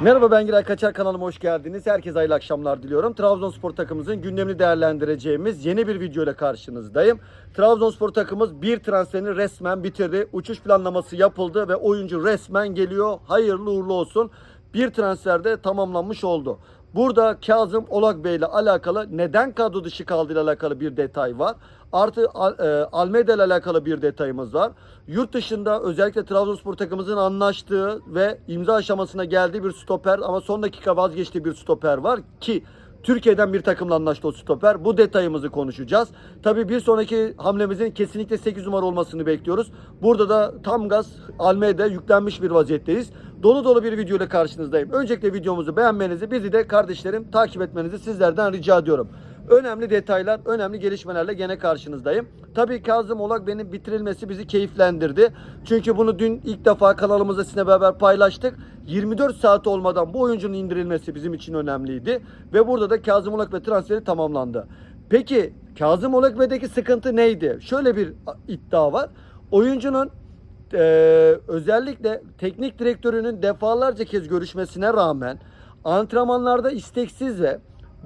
Merhaba ben Giray Kaçar kanalıma hoş geldiniz. Herkese hayırlı akşamlar diliyorum. Trabzonspor takımımızın gündemini değerlendireceğimiz yeni bir video ile karşınızdayım. Trabzonspor takımımız bir transferini resmen bitirdi. Uçuş planlaması yapıldı ve oyuncu resmen geliyor. Hayırlı uğurlu olsun. Bir transferde tamamlanmış oldu. Burada Kazım Olak Bey ile alakalı neden kadro dışı kaldığı ile alakalı bir detay var. Artı e, Almeida ile alakalı bir detayımız var. Yurt dışında özellikle Trabzonspor takımımızın anlaştığı ve imza aşamasına geldiği bir stoper ama son dakika vazgeçtiği bir stoper var ki Türkiye'den bir takımla anlaştı o stoper. Bu detayımızı konuşacağız. Tabii bir sonraki hamlemizin kesinlikle 8 numara olmasını bekliyoruz. Burada da tam gaz Almeyda yüklenmiş bir vaziyetteyiz. Dolu dolu bir video ile karşınızdayım. Öncelikle videomuzu beğenmenizi, bizi de kardeşlerim takip etmenizi sizlerden rica ediyorum. Önemli detaylar, önemli gelişmelerle gene karşınızdayım. Tabii Kazım Olak benim bitirilmesi bizi keyiflendirdi. Çünkü bunu dün ilk defa kanalımızda sizinle beraber paylaştık. 24 saat olmadan bu oyuncunun indirilmesi bizim için önemliydi. Ve burada da Kazım Olak ve transferi tamamlandı. Peki Kazım Olak Bey'deki sıkıntı neydi? Şöyle bir iddia var. Oyuncunun e, özellikle teknik direktörünün defalarca kez görüşmesine rağmen antrenmanlarda isteksiz ve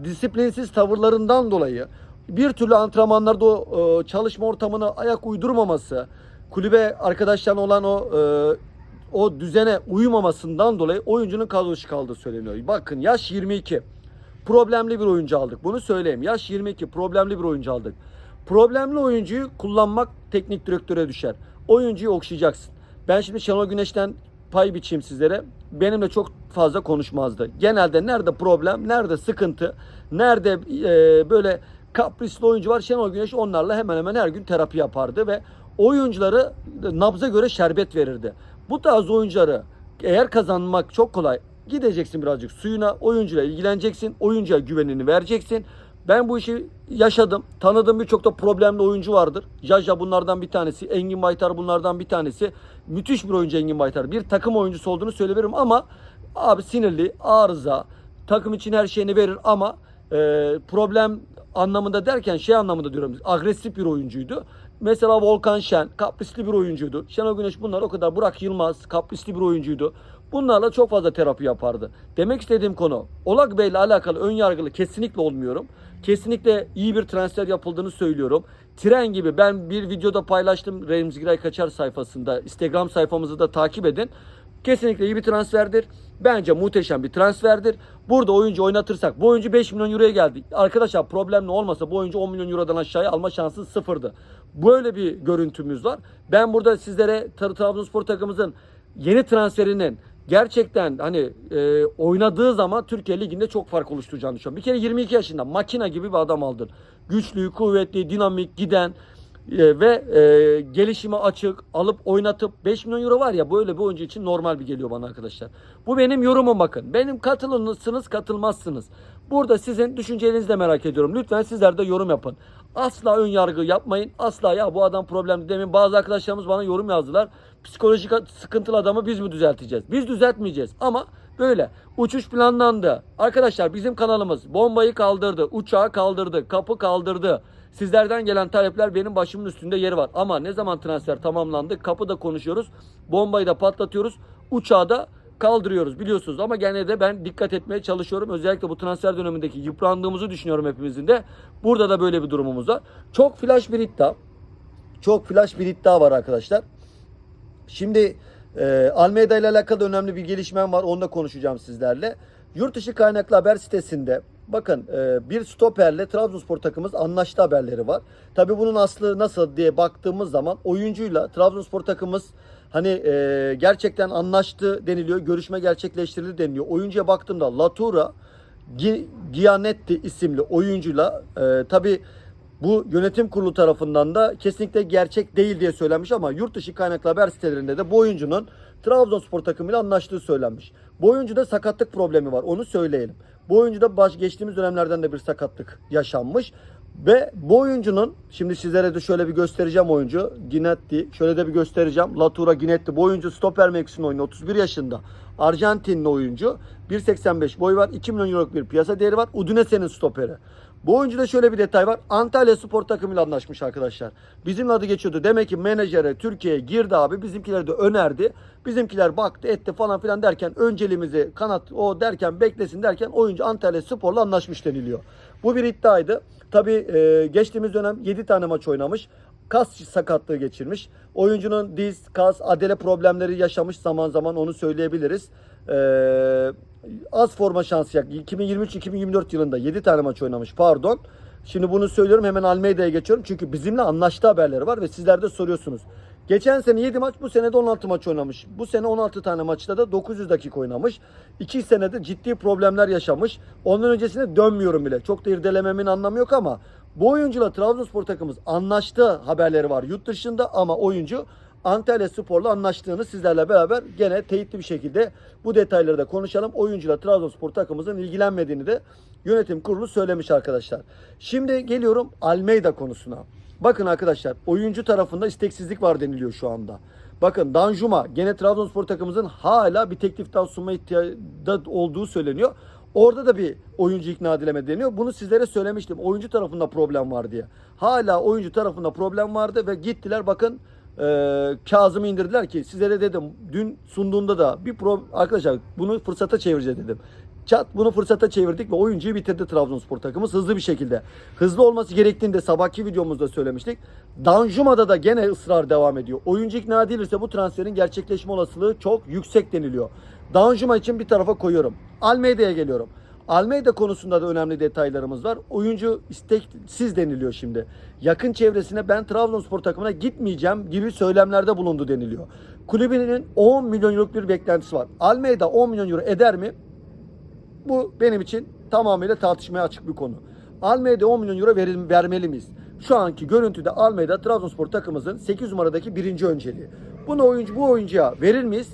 disiplinsiz tavırlarından dolayı bir türlü antrenmanlarda o e, çalışma ortamına ayak uydurmaması, kulübe arkadaşlarına olan o e, o düzene uymamasından dolayı oyuncunun kadro dışı kaldığı söyleniyor. Bakın yaş 22. Problemli bir oyuncu aldık. Bunu söyleyeyim. Yaş 22 problemli bir oyuncu aldık. Problemli oyuncuyu kullanmak teknik direktöre düşer. Oyuncuyu okşayacaksın. Ben şimdi Şenol Güneş'ten pay biçeyim sizlere. Benimle çok fazla konuşmazdı. Genelde nerede problem, nerede sıkıntı, nerede e, böyle kaprisli oyuncu var. Şenol Güneş onlarla hemen hemen her gün terapi yapardı ve oyuncuları nabza göre şerbet verirdi. Bu tarz oyuncuları eğer kazanmak çok kolay gideceksin birazcık suyuna oyuncuyla ilgileneceksin. Oyuncuya güvenini vereceksin. Ben bu işi yaşadım. Tanıdığım birçok da problemli oyuncu vardır. Jaja bunlardan bir tanesi. Engin Baytar bunlardan bir tanesi. Müthiş bir oyuncu Engin Baytar. Bir takım oyuncusu olduğunu söyleyebilirim ama abi sinirli, arıza, takım için her şeyini verir ama e, problem anlamında derken şey anlamında diyorum. Agresif bir oyuncuydu. Mesela Volkan Şen kaprisli bir oyuncuydu. Şenol Güneş bunlar o kadar. Burak Yılmaz kaprisli bir oyuncuydu. Bunlarla çok fazla terapi yapardı. Demek istediğim konu Olak Bey ile alakalı ön yargılı kesinlikle olmuyorum. Kesinlikle iyi bir transfer yapıldığını söylüyorum. Tren gibi ben bir videoda paylaştım Remzi Giray Kaçar sayfasında. Instagram sayfamızı da takip edin. Kesinlikle iyi bir transferdir. Bence muhteşem bir transferdir. Burada oyuncu oynatırsak bu oyuncu 5 milyon euroya geldi. Arkadaşlar problem ne olmasa bu oyuncu 10 milyon eurodan aşağıya alma şansı sıfırdı. Böyle bir görüntümüz var. Ben burada sizlere Trabzonspor takımımızın yeni transferinin gerçekten hani e, oynadığı zaman Türkiye Ligi'nde çok fark oluşturacağını düşünüyorum. Bir kere 22 yaşında makina gibi bir adam aldın. Güçlü, kuvvetli, dinamik, giden e, ve e, gelişime açık alıp oynatıp 5 milyon euro var ya böyle bir oyuncu için normal bir geliyor bana arkadaşlar. Bu benim yorumum bakın. Benim katılırsınız katılmazsınız. Burada sizin düşüncelerinizi de merak ediyorum. Lütfen sizler de yorum yapın. Asla ön yargı yapmayın. Asla ya bu adam problemli demin bazı arkadaşlarımız bana yorum yazdılar. Psikolojik sıkıntılı adamı biz mi düzelteceğiz? Biz düzeltmeyeceğiz ama böyle uçuş planlandı. Arkadaşlar bizim kanalımız bombayı kaldırdı, uçağı kaldırdı, kapı kaldırdı. Sizlerden gelen talepler benim başımın üstünde yeri var. Ama ne zaman transfer tamamlandı? Kapıda konuşuyoruz. Bombayı da patlatıyoruz. Uçağı da kaldırıyoruz biliyorsunuz. Ama gene de ben dikkat etmeye çalışıyorum. Özellikle bu transfer dönemindeki yıprandığımızı düşünüyorum hepimizin de. Burada da böyle bir durumumuz var. Çok flash bir iddia. Çok flash bir iddia var arkadaşlar. Şimdi e, Almeida ile alakalı önemli bir gelişmem var. Onu da konuşacağım sizlerle. Yurt dışı kaynaklı haber sitesinde bakın e, bir stoperle Trabzonspor takımımız anlaştı haberleri var. Tabi bunun aslı nasıl diye baktığımız zaman oyuncuyla Trabzonspor takımımız hani e, gerçekten anlaştı deniliyor. Görüşme gerçekleştirildi deniliyor. Oyuncuya baktığımda Latura Gi- Gianetti isimli oyuncuyla e, tabi bu yönetim kurulu tarafından da kesinlikle gerçek değil diye söylenmiş ama yurt dışı kaynaklı haber sitelerinde de bu oyuncunun Trabzonspor takımıyla anlaştığı söylenmiş. Bu oyuncuda sakatlık problemi var onu söyleyelim. Bu oyuncuda baş geçtiğimiz dönemlerden de bir sakatlık yaşanmış. Ve bu oyuncunun şimdi sizlere de şöyle bir göstereceğim oyuncu. Ginetti. Şöyle de bir göstereceğim. Latura Ginetti. Bu oyuncu stoper mevkisinde oynuyor. 31 yaşında. Arjantinli oyuncu. 1.85 boy var. 2 milyon euroluk bir piyasa değeri var. Udinese'nin stoperi. Bu oyuncuda şöyle bir detay var. Antalya Spor takımıyla anlaşmış arkadaşlar. Bizim adı geçiyordu. Demek ki menajere Türkiye'ye girdi abi. Bizimkiler de önerdi. Bizimkiler baktı etti falan filan derken önceliğimizi kanat o derken beklesin derken oyuncu Antalya Spor'la anlaşmış deniliyor. Bu bir iddiaydı. Tabii e, geçtiğimiz dönem 7 tane maç oynamış. Kas sakatlığı geçirmiş. Oyuncunun diz, kas, adele problemleri yaşamış zaman zaman onu söyleyebiliriz. Ee, az forma şansı yak. 2023-2024 yılında 7 tane maç oynamış pardon. Şimdi bunu söylüyorum hemen Almeida'ya geçiyorum. Çünkü bizimle anlaştığı haberleri var ve sizler de soruyorsunuz. Geçen sene 7 maç, bu sene de 16 maç oynamış. Bu sene 16 tane maçta da 900 dakika oynamış. 2 senede ciddi problemler yaşamış. Ondan öncesine dönmüyorum bile. Çok da irdelememin anlamı yok ama bu oyuncuyla Trabzonspor takımımız anlaştığı haberleri var yurt dışında ama oyuncu Antalya Spor'la anlaştığını sizlerle beraber gene teyitli bir şekilde bu detayları da konuşalım. Oyuncuyla Trabzonspor takımımızın ilgilenmediğini de yönetim kurulu söylemiş arkadaşlar. Şimdi geliyorum Almeida konusuna. Bakın arkadaşlar oyuncu tarafında isteksizlik var deniliyor şu anda. Bakın Danjuma gene Trabzonspor takımımızın hala bir teklif daha sunma ihtiyacı olduğu söyleniyor. Orada da bir oyuncu ikna edilemedi deniyor. Bunu sizlere söylemiştim. Oyuncu tarafında problem var diye. Hala oyuncu tarafında problem vardı ve gittiler bakın e, Kazım'ı indirdiler ki sizlere dedim dün sunduğumda da bir pro arkadaşlar bunu fırsata çevireceğiz dedim. Çat bunu fırsata çevirdik ve oyuncuyu bitirdi Trabzonspor takımımız hızlı bir şekilde. Hızlı olması gerektiğini de sabahki videomuzda söylemiştik. Danjuma'da da gene ısrar devam ediyor. Oyuncu ikna edilirse bu transferin gerçekleşme olasılığı çok yüksek deniliyor. Danjuma için bir tarafa koyuyorum. Almeida'ya geliyorum. Almeida konusunda da önemli detaylarımız var. Oyuncu isteksiz deniliyor şimdi. Yakın çevresine ben Trabzonspor takımına gitmeyeceğim gibi söylemlerde bulundu deniliyor. Kulübünün 10 milyon euroluk bir beklentisi var. Almeida 10 milyon euro eder mi? Bu benim için tamamıyla tartışmaya açık bir konu. Almeida 10 milyon euro verim, vermeli miyiz? Şu anki görüntüde Almeida Trabzonspor takımımızın 8 numaradaki birinci önceliği. Bunu oyuncu bu oyuncuya verir miyiz?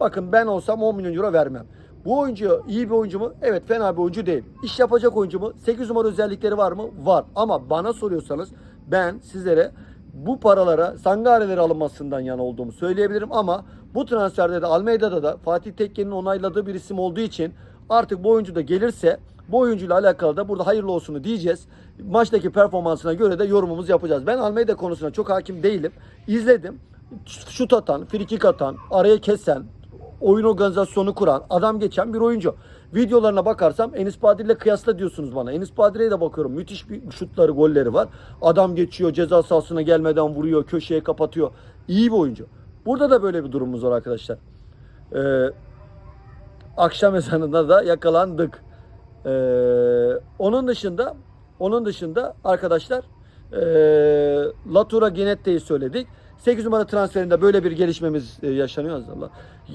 Bakın ben olsam 10 milyon euro vermem. Bu oyuncu iyi bir oyuncu mu? Evet fena bir oyuncu değil. İş yapacak oyuncu mu? 8 numara özellikleri var mı? Var. Ama bana soruyorsanız ben sizlere bu paralara Sangare'leri alınmasından yana olduğumu söyleyebilirim ama bu transferde de Almeida'da da Fatih Tekke'nin onayladığı bir isim olduğu için artık bu oyuncu da gelirse bu oyuncuyla alakalı da burada hayırlı olsunu diyeceğiz. Maçtaki performansına göre de yorumumuzu yapacağız. Ben Almeida konusuna çok hakim değilim. İzledim. Şut atan, frikik atan, araya kesen, oyun organizasyonu kuran, adam geçen bir oyuncu. Videolarına bakarsam Enis Badir ile kıyasla diyorsunuz bana. Enis Badir'e de bakıyorum. Müthiş bir şutları, golleri var. Adam geçiyor, ceza sahasına gelmeden vuruyor, köşeye kapatıyor. İyi bir oyuncu. Burada da böyle bir durumumuz var arkadaşlar. Ee, akşam ezanında da yakalandık. Ee, onun dışında onun dışında arkadaşlar ee, Latura Genette'yi söyledik. 8 numara transferinde böyle bir gelişmemiz e, yaşanıyor Allah.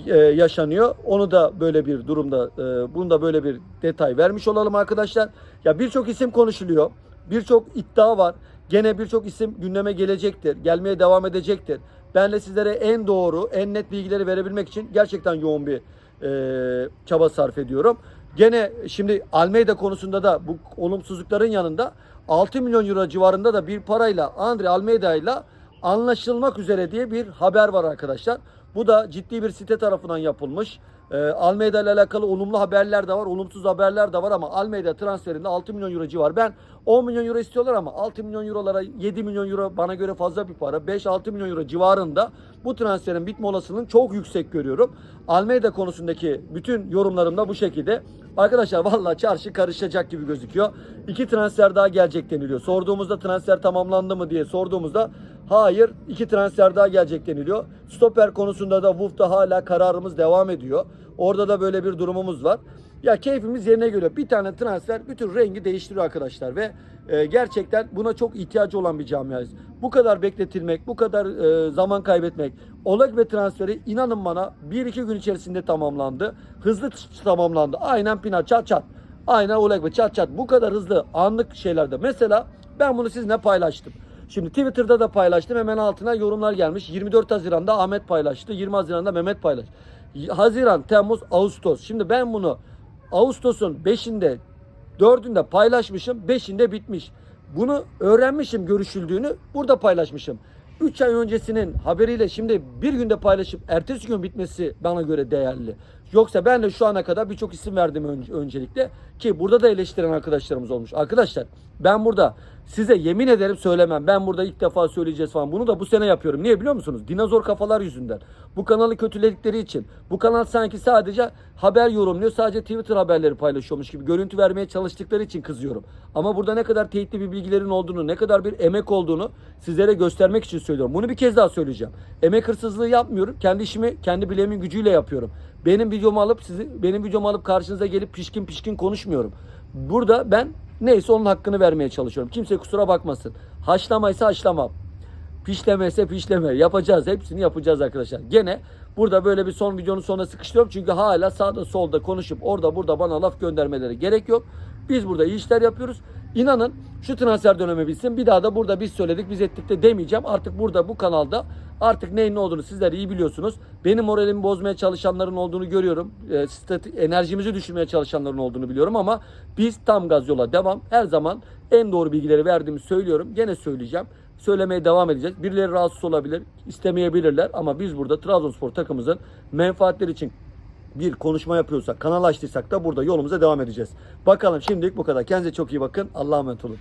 E, yaşanıyor. Onu da böyle bir durumda e, bunu da böyle bir detay vermiş olalım arkadaşlar. Ya birçok isim konuşuluyor. Birçok iddia var. Gene birçok isim gündeme gelecektir. Gelmeye devam edecektir. Ben de sizlere en doğru, en net bilgileri verebilmek için gerçekten yoğun bir e, çaba sarf ediyorum. Gene şimdi Almeida konusunda da bu olumsuzlukların yanında 6 milyon euro civarında da bir parayla Andre Almeida ile anlaşılmak üzere diye bir haber var arkadaşlar. Bu da ciddi bir site tarafından yapılmış. Ee, Almeida ile alakalı olumlu haberler de var, olumsuz haberler de var ama Almeida transferinde 6 milyon euro civar. Ben 10 milyon euro istiyorlar ama 6 milyon eurolara 7 milyon euro bana göre fazla bir para. 5-6 milyon euro civarında bu transferin bitme olasılığını çok yüksek görüyorum. Almeida konusundaki bütün yorumlarım da bu şekilde. Arkadaşlar vallahi çarşı karışacak gibi gözüküyor. İki transfer daha gelecek deniliyor. Sorduğumuzda transfer tamamlandı mı diye sorduğumuzda hayır iki transfer daha gelecek deniliyor. Stoper konusunda da Wolf'ta hala kararımız devam ediyor. Orada da böyle bir durumumuz var. Ya keyfimiz yerine göre bir tane transfer bütün rengi değiştiriyor arkadaşlar ve e, gerçekten buna çok ihtiyacı olan bir camiayız. Bu kadar bekletilmek, bu kadar e, zaman kaybetmek. Oleg ve transferi inanın bana 1-2 gün içerisinde tamamlandı. Hızlı tamamlandı. Aynen Pina çat çat. Aynen Oleg ve çat çat. Bu kadar hızlı anlık şeylerde. Mesela ben bunu sizinle paylaştım. Şimdi Twitter'da da paylaştım. Hemen altına yorumlar gelmiş. 24 Haziran'da Ahmet paylaştı. 20 Haziran'da Mehmet paylaştı. Haziran, Temmuz, Ağustos. Şimdi ben bunu Ağustos'un 5'inde 4'ünde paylaşmışım. 5'inde bitmiş. Bunu öğrenmişim görüşüldüğünü. Burada paylaşmışım. 3 ay öncesinin haberiyle şimdi bir günde paylaşıp ertesi gün bitmesi bana göre değerli. Yoksa ben de şu ana kadar birçok isim verdim ön- öncelikle ki burada da eleştiren arkadaşlarımız olmuş. Arkadaşlar ben burada size yemin ederim söylemem. Ben burada ilk defa söyleyeceğiz falan. Bunu da bu sene yapıyorum. Niye biliyor musunuz? Dinozor kafalar yüzünden. Bu kanalı kötüledikleri için. Bu kanal sanki sadece haber yorumluyor. Sadece Twitter haberleri paylaşıyormuş gibi görüntü vermeye çalıştıkları için kızıyorum. Ama burada ne kadar teyitli bir bilgilerin olduğunu, ne kadar bir emek olduğunu sizlere göstermek için söylüyorum. Bunu bir kez daha söyleyeceğim. Emek hırsızlığı yapmıyorum. Kendi işimi kendi bileğimin gücüyle yapıyorum. Benim videomu alıp sizi benim videomu alıp karşınıza gelip pişkin pişkin konuşmuyorum. Burada ben neyse onun hakkını vermeye çalışıyorum. Kimse kusura bakmasın. Haşlamaysa haşlamam. Pişlemese pişleme. Yapacağız. Hepsini yapacağız arkadaşlar. Gene burada böyle bir son videonun sonuna sıkıştırıyorum. Çünkü hala sağda solda konuşup orada burada bana laf göndermeleri gerek yok. Biz burada iyi işler yapıyoruz. İnanın şu transfer dönemi bitsin. Bir daha da burada biz söyledik biz ettik de demeyeceğim. Artık burada bu kanalda artık neyin ne olduğunu sizler iyi biliyorsunuz. Benim moralimi bozmaya çalışanların olduğunu görüyorum. E, enerjimizi düşürmeye çalışanların olduğunu biliyorum ama biz tam gaz yola devam. Her zaman en doğru bilgileri verdiğimi söylüyorum. Gene söyleyeceğim söylemeye devam edeceğiz. Birileri rahatsız olabilir, istemeyebilirler ama biz burada Trabzonspor takımımızın menfaatleri için bir konuşma yapıyorsak, kanal açtıysak da burada yolumuza devam edeceğiz. Bakalım şimdilik bu kadar. Kendinize çok iyi bakın. Allah'a emanet olun.